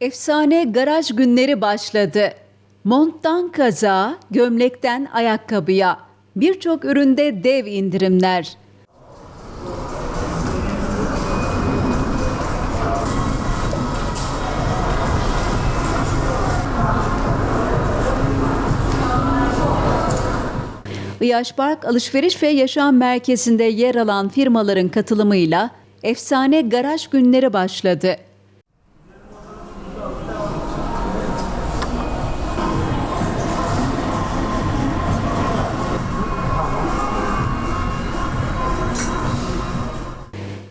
Efsane garaj günleri başladı. Monttan kaza, gömlekten ayakkabıya birçok üründe dev indirimler. Iyaş Park Alışveriş ve Yaşam Merkezi'nde yer alan firmaların katılımıyla efsane garaj günleri başladı.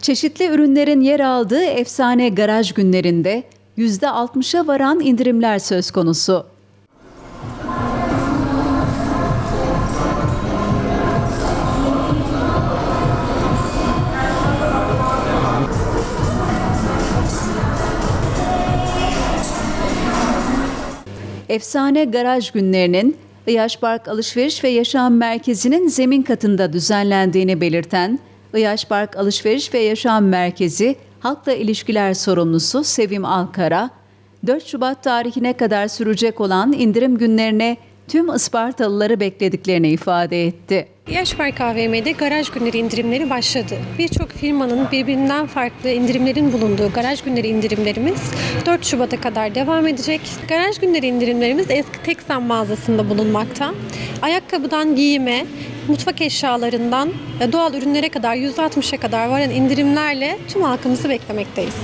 Çeşitli ürünlerin yer aldığı efsane garaj günlerinde %60'a varan indirimler söz konusu. Efsane garaj günlerinin Iyaş Park Alışveriş ve Yaşam Merkezi'nin zemin katında düzenlendiğini belirten Iyaş Park Alışveriş ve Yaşam Merkezi Halkla İlişkiler Sorumlusu Sevim Alkara, 4 Şubat tarihine kadar sürecek olan indirim günlerine tüm Ispartalıları beklediklerini ifade etti. Yaşpark AVM'de garaj günleri indirimleri başladı. Birçok firmanın birbirinden farklı indirimlerin bulunduğu garaj günleri indirimlerimiz 4 Şubat'a kadar devam edecek. Garaj günleri indirimlerimiz eski Teksan mağazasında bulunmakta. Ayakkabıdan giyime, mutfak eşyalarından e, doğal ürünlere kadar %60'a kadar varan indirimlerle tüm halkımızı beklemekteyiz.